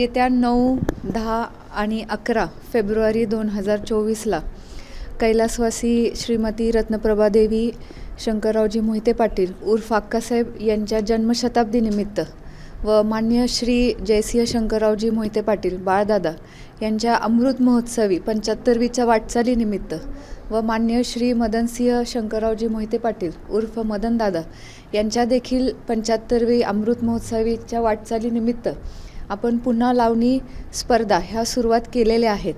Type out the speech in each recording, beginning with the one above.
येत्या नऊ दहा आणि अकरा फेब्रुवारी दोन हजार चोवीसला कैलासवासी श्रीमती रत्नप्रभा देवी शंकररावजी मोहिते पाटील उर्फ अक्कासाहेब यांच्या जन्मशताब्दीनिमित्त व मान्य श्री जयसिंह शंकररावजी मोहिते पाटील बाळदादा यांच्या अमृत महोत्सवी पंच्याहत्तरवीच्या वाटचालीनिमित्त व मान्य श्री मदनसिंह शंकररावजी मोहिते पाटील उर्फ मदनदादा यांच्या देखील पंच्याहत्तरवी अमृत महोत्सवीच्या वाटचालीनिमित्त आपण पुन्हा लावणी स्पर्धा ह्या सुरुवात केलेल्या आहेत.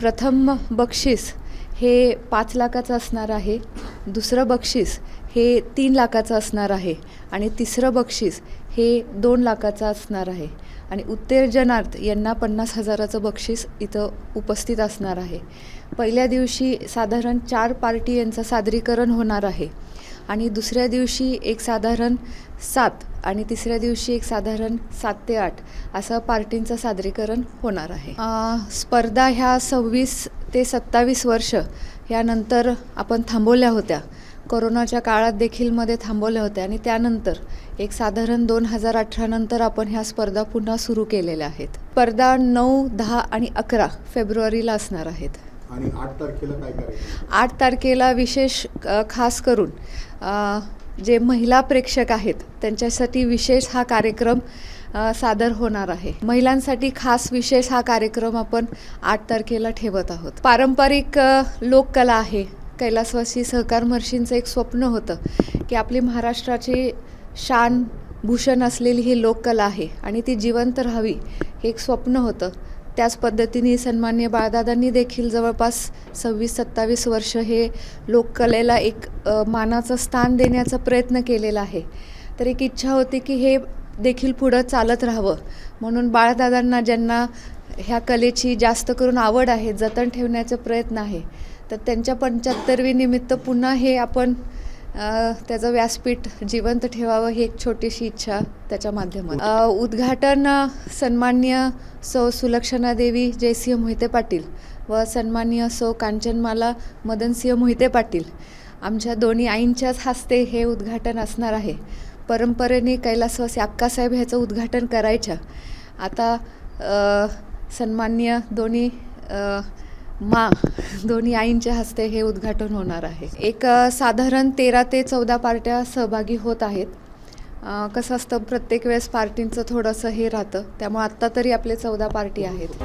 प्रथम बक्षीस हे पाच लाखाचं असणार आहे. दुसरं बक्षीस हे तीन लाखाचं असणार आहे. आणि तिसरं बक्षीस हे दोन लाखाचं असणार आहे. आणि उत्तेजनार्थ यांना पन्नास हजाराचं बक्षीस इथं उपस्थित असणार आहे. पहिल्या दिवशी साधारण चार पार्टी यांचं सादरीकरण होणार आहे. आणि दुसऱ्या दिवशी एक साधारण सात आणि तिसऱ्या दिवशी एक साधारण सात ते आठ असं पार्टींचं सादरीकरण होणार आहे. स्पर्धा ह्या सव्वीस ते सत्तावीस वर्ष यानंतर आपण थांबवल्या होत्या. कोरोनाच्या काळात देखील मध्ये थांबवल्या होत्या आणि त्यानंतर एक साधारण दोन हजार अठरा नंतर आपण ह्या स्पर्धा पुन्हा सुरू केलेल्या आहेत. स्पर्धा नऊ दहा आणि अकरा फेब्रुवारीला असणार आहेत. आणि आठ तारखेला काय आठ तारखेला विशेष खास करून जे महिला प्रेक्षक आहेत त्यांच्यासाठी विशेष हा कार्यक्रम सादर होणार आहे. महिलांसाठी खास विशेष हा कार्यक्रम आपण आठ तारखेला ठेवत आहोत. पारंपरिक लोककला आहे. कैलासवासी सहकार महर्षींचं एक स्वप्न होतं की आपली महाराष्ट्राची शान भूषण असलेली ही लोककला आहे आणि ती जिवंत राहावी हे एक स्वप्न होतं. त्याच पद्धतीने सन्मान्य बाळदादांनी देखील जवळपास सव्वीस सत्तावीस वर्ष हे लोककलेला एक मानाचं स्थान देण्याचा प्रयत्न केलेला आहे. तर एक इच्छा होती की हे देखील पुढं चालत राहावं. म्हणून बाळदादांना ज्यांना ह्या कलेची जास्त करून आवड आहे जतन ठेवण्याचा प्रयत्न आहे तर त्यांच्या पंच्याहत्तरवी निमित्त पुन्हा हे आपण त्याचं व्यासपीठ जिवंत ठेवावं ही एक छोटीशी इच्छा त्याच्या माध्यमात उद्घाटन सन्मान्य सौ सुलक्षणा देवी जयसिंह मोहिते पाटील व सन्मान्य सौ कांचनमाला मदनसिंह मोहिते पाटील. आमच्या दोन्ही आईंच्याच हस्ते हे उद्घाटन असणार आहे. परंपरेने कैलासवासी अक्कासाहेब ह्याचं उद्घाटन करायच्या. आता सन्मान्य दोन्ही मा दोन्ही आईंच्या हस्ते हे उद्घाटन होणार आहे. एक साधारण तेरा ते चौदा पार्ट्या सहभागी होत आहेत. कसं असतं प्रत्येक वेळेस पार्टींचं थोडंसं हे राहतं. त्यामुळे आत्ता तरी आपले चौदा पार्टी आहेत.